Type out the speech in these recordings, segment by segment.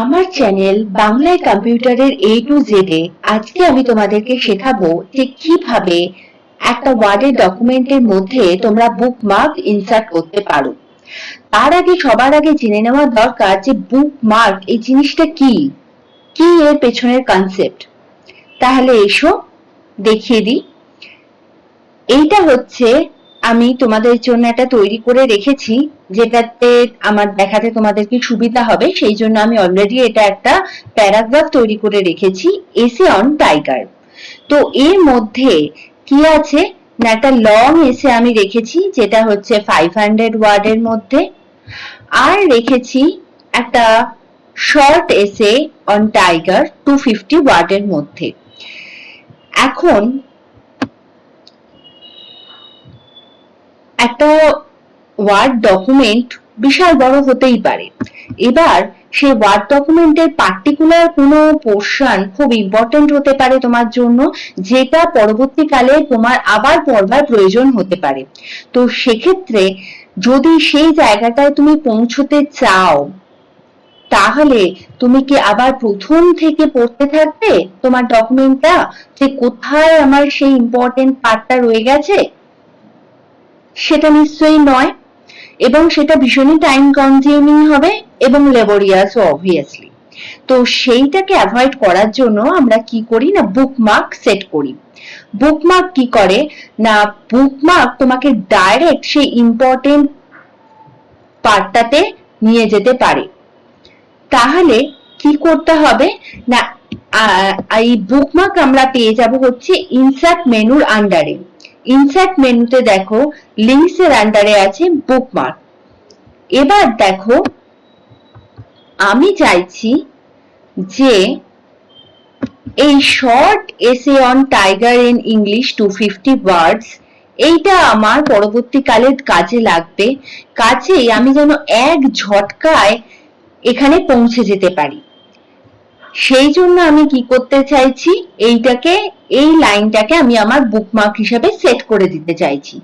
আমার চ্যানেল বাংলায় কম্পিউটারের এ টু জেড আজকে আমি তোমাদেরকে শেখাবো যে কীভাবে একটা ওয়ার্ডের ডকুমেন্টের মধ্যে তোমরা বুকমার্ক ইনসার্ট করতে পারো। তার আগে সবার আগে জেনে নেওয়া দরকার যে বুকমার্ক এই জিনিসটা কি? কি এর পেছনের কনসেপ্ট তাহলে এসো দেখিয়ে দিই। এইটা হচ্ছে আমি তোমাদের জন্য একটা তৈরি করে রেখেছি, যেটাতে আমার দেখাতে তোমাদের কি সুবিধা হবে, সেই জন্য আমি অলরেডি এটা একটা প্যারাগ্রাফ তৈরি করে রেখেছি এসে অন টাইগার তো এর মধ্যে কি আছে? না, একটা লং এসে আমি রেখেছি, যেটা হচ্ছে ফাইভ হান্ড্রেড ওয়ার্ডের মধ্যে। আর রেখেছি একটা short essay on tiger two fifty ওয়ার্ডের মধ্যে। এখন একটা ওয়ার্ড ডকুমেন্ট বিশাল বড় হতেই পারে। এবার সেই ওয়ার্ড ডকুমেন্টের পার্টিকুলার কোনো পোর্শন খুব ইম্পর্টেন্ট হতে পারে তোমার জন্য, যেটা পরবর্তীকালে তোমার আবার পড়বার প্রয়োজন হতে পারে। তো সেক্ষেত্রে যদি সেই জায়গাটায় তুমি পৌঁছতে চাও, তাহলে তুমি কি আবার প্রথম থেকে পড়তে থাকবে? তোমার ডকুমেন্টটা যে কোথায় আমার সেই ইম্পর্টেন্ট পার্টটা রয়ে গেছে? সেটা নিশ্চয়ই নয়। এবং সেটা ভীষণই টাইম কনজিউমিং হবে এবং লেবোরিয়াসও অবভিয়াসলি তো সেইটাকে অ্যাভয়েড করার জন্য আমরা কি করি না বুকমার্ক সেট করি। বুকমার্ক কি করে? না বুকমার্ক তোমাকে ডাইরেক্ট সেই ইম্পর্টেন্ট পার্টটাতে নিয়ে যেতে পারে। তাহলে কি করতে হবে? না এই বুকমার্ক আমরা পেয়ে যাব হচ্ছে ইনসার্ট মেনুর আন্ডারে ইনসার্ট মেনুতে দেখো লিঙ্কস এর আন্ডারে আছে বুকমার্ক এবার দেখো আমি চাইছি যে এই short essay on tiger in English two fifty words এইটা আমার পরবর্তীকালে কাজে লাগবে। কাজেই আমি যেন এক ঝটকায় এখানে পৌঁছে যেতে পারি। সেই জন্য আমি কি করতে চাইছি? এইটাকে, এই লাইনটাকে আমি আমার বুকমার্ক হিসাবে সেট করে দিতে চাইছি।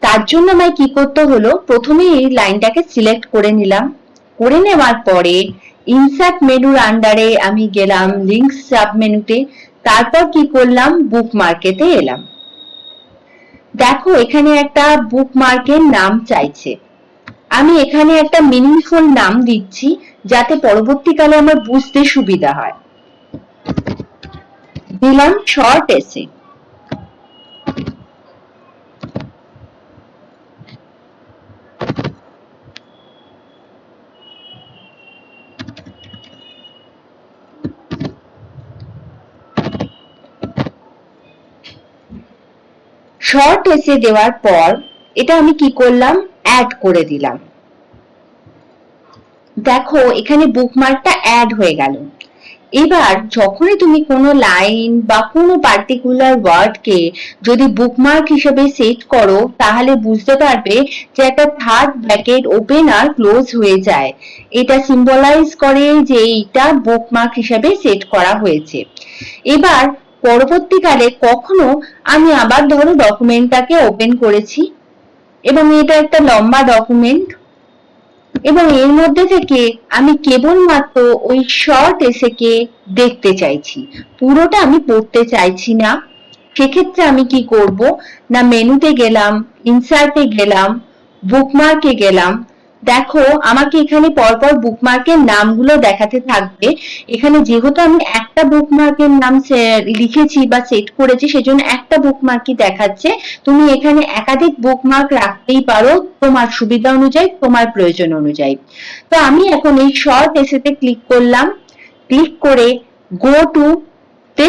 তার জন্য আমায় কি করতে হলো? প্রথমে এই লাইনটাকে সিলেক্ট করে নিলাম। করে নেওয়ার পরে ইনসার্ট মেনুর আন্ডারে আমি গেলাম লিঙ্কস সাব মেনুতে তারপর কি করলাম? বুকমার্কেতে এলাম। দেখো, এখানে একটা বুকমার্কের নাম চাইছে। আমি এখানে একটা মিনিংফুল নাম দিচ্ছি, যাতে পরবর্তীকালে আমার বুঝতে সুবিধা হয়। দিলাম শর্ট এসে শর্ট এসে দেওয়ার পর, এটা আমি কি করলাম? অ্যাড করে দিলাম। দেখো, এখানে বুকমার্কটা অ্যাড হয়ে গেল। এবার যখনই তুমি কোনো লাইন বা কোনো পার্টিকুলার ওয়ার্ডকে যদি বুকমার্ক হিসেবে সেট করো, তাহলে বুঝতে পারবে যে একটা থার্ড ব্র্যাকেট ওপেন আর ক্লোজ হয়ে যায়। এটা সিম্বলাইজ করে যে এইটা বুকমার্ক হিসেবে সেট করা হয়েছে। এবার পরবর্তীকালে কখনো আমি আবার ধরো ডকুমেন্টটাকে ওপেন করেছি। এবং এটা একটা লম্বা ডকুমেন্ট এবং এর মধ্যে থেকে আমি কেবলমাত্র ওই শর্ট এসেকে দেখতে চাইছি। পুরোটা আমি পড়তে চাইছি না। সেক্ষেত্রে আমি কি করব? না মেনুতে গেলাম ইনসার্টে গেলাম বুকমার্কে গেলাম দেখো, আমাকে এখানে পরপর বুকমার্কের নামগুলো দেখাতে থাকবে। এখানে যেহেতু আমি একটা বুকমার্কের নাম লিখেছি বা সেট করেছি, সেজন্য একটা বুকমার্কই দেখাচ্ছে। তুমি এখানে একাধিক বুকমার্ক রাখতেই পারো, তোমার সুবিধা অনুযায়ী, তোমার প্রয়োজন অনুযায়ী। তো আমি এখন এই শর্ট এসেতে ক্লিক করলাম। ক্লিক করে গো টু তে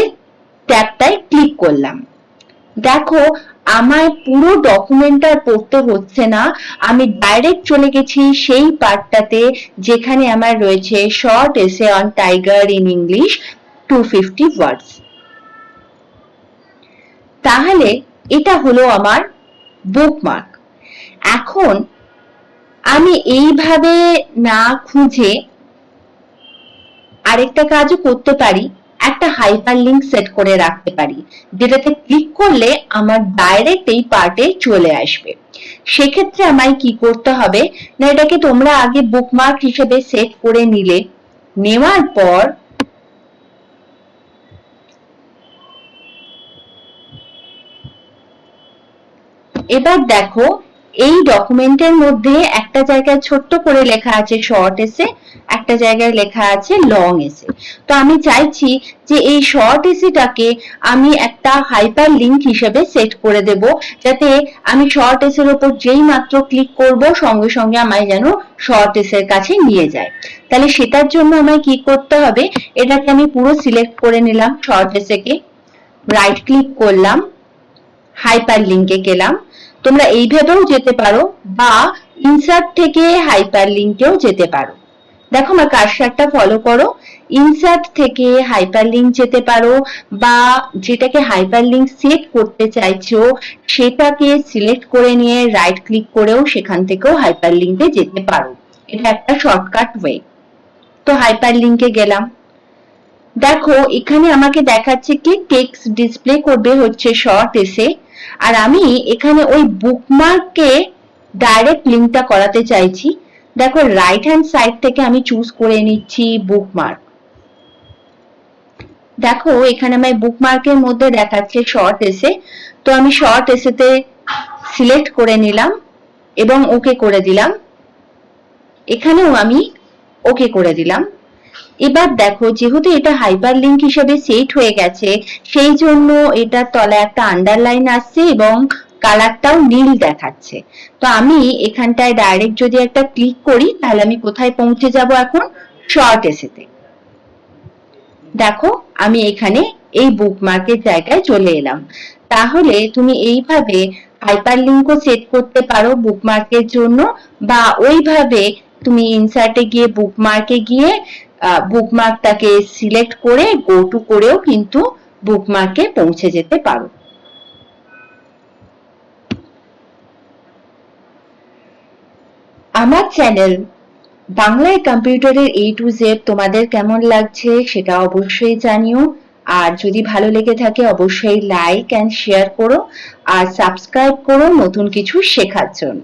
ট্যাবটায় ক্লিক করলাম। দেখো আমায় পুরো ডকুমেন্টটা পড়তে হচ্ছে না। আমি ডাইরেক্ট চলে গেছি সেই পার্টটাতে যেখানে আমার রয়েছে short essay on tiger in English two fifty words তাহলে এটা হলো আমার বুকমার্ক এখন আমি এইভাবে না খুঁজে আরেকটা কাজও করতে পারি। একটা হাইপার লিঙ্ক সেট করে রাখতে পারি। যেটাতে ক্লিক করলে আমার ডাইরেক্ট এই পার্টে চলে আসবে। সেক্ষেত্রে আমায় কি করতে হবে? না, এটাকে তোমরা আগে বুকমার্ক হিসেবে সেট করে নিলে। নেওয়ার পর এবার দেখো এই ডকুমেন্টের মধ্যে একটা জায়গায় ছোট্ট করে লেখা আছে শর্ট এসে একটা জায়গায় লেখা আছে লং এসে তো আমি চাইছি যে এই শর্ট এসেটাকে আমি একটা হাইপার লিঙ্ক হিসেবে সেট করে দেব, যাতে আমি শর্ট এসের উপর যেই মাত্র ক্লিক করব, সঙ্গে সঙ্গে আমায় যেন শর্ট এসের কাছে নিয়ে যায়। তাহলে সেটার জন্য আমায় কি করতে হবে? এটাকে আমি পুরো সিলেক্ট করে নিলাম শর্ট এসেকে রাইট ক্লিক করলাম হাইপার লিঙ্কে গেলাম। তোমরা এইভাবেও যেতে পারো বা ইনসার্ট থেকে হাইপার লিংকেও যেতে পারো। দেখো আমার কারসারটা ফলো করো। ইনসার্ট থেকে হাইপার লিংক যেতে পারো বা যেটাকে হাইপার লিংক সেট করতে চাইছো, সেটাকে সিলেক্ট করে নিয়ে রাইট ক্লিক করেও সেখান থেকেও হাইপার লিংকে যেতে পারো। এটা একটা শর্টকাট ওয়ে তো হাইপার লিংকে গেলাম। দেখো, এখানে আমাকে দেখাচ্ছে কি টেক্সট ডিসপ্লে করবে হচ্ছে শর্ট এসে আর আমি এখানে ওই বুকমার্ককে ডাইরেক্ট লিঙ্কটা করাতে চাইছি। দেখো রাইট হ্যান্ড সাইড থেকে আমি চুজ করে নিচ্ছি বুকমার্ক দেখো, এখানে আমার বুকমার্কের মধ্যে দেখাচ্ছে শর্ট এসে তো আমি শর্ট এসেতে সিলেক্ট করে নিলাম এবং ওকে করে দিলাম। এখানেও আমি ওকে করে দিলাম। এবার দেখো, যেহেতু এটা হাইপার লিংক হিসেবে সেট হয়ে গেছে, সেই জন্য এটার তলায় একটা আন্ডারলাইন আসছে এবং কালারটাও নীল দেখাচ্ছে। তো আমি এখানটায় ডাইরেক্ট যদি একটা ক্লিক করি, তাহলে আমি কোথায় পৌঁছে যাব এখন? শর্ট এসেতে দেখো, আমি এখানে এই বুকমার্কের জায়গায় চলে এলাম। তাহলে তুমি এইভাবে হাইপার লিঙ্কও সেট করতে পারো বুকমার্কের জন্য, বা ওইভাবে তুমি ইনসার্টে গিয়ে বুকমার্কে গিয়ে বুকমার্কটাকে সিলেক্ট করে গো টু করেও কিন্তু বুকমার্কে পৌঁছে যেতে পারো। আমার চ্যানেল বাংলায় কম্পিউটারের এ টু জেড তোমাদের কেমন লাগছে সেটা অবশ্যই জানিও। আর যদি ভালো লেগে থাকে, অবশ্যই লাইক অ্যান্ড শেয়ার করো। আর সাবস্ক্রাইব করো নতুন কিছু শেখার জন্য।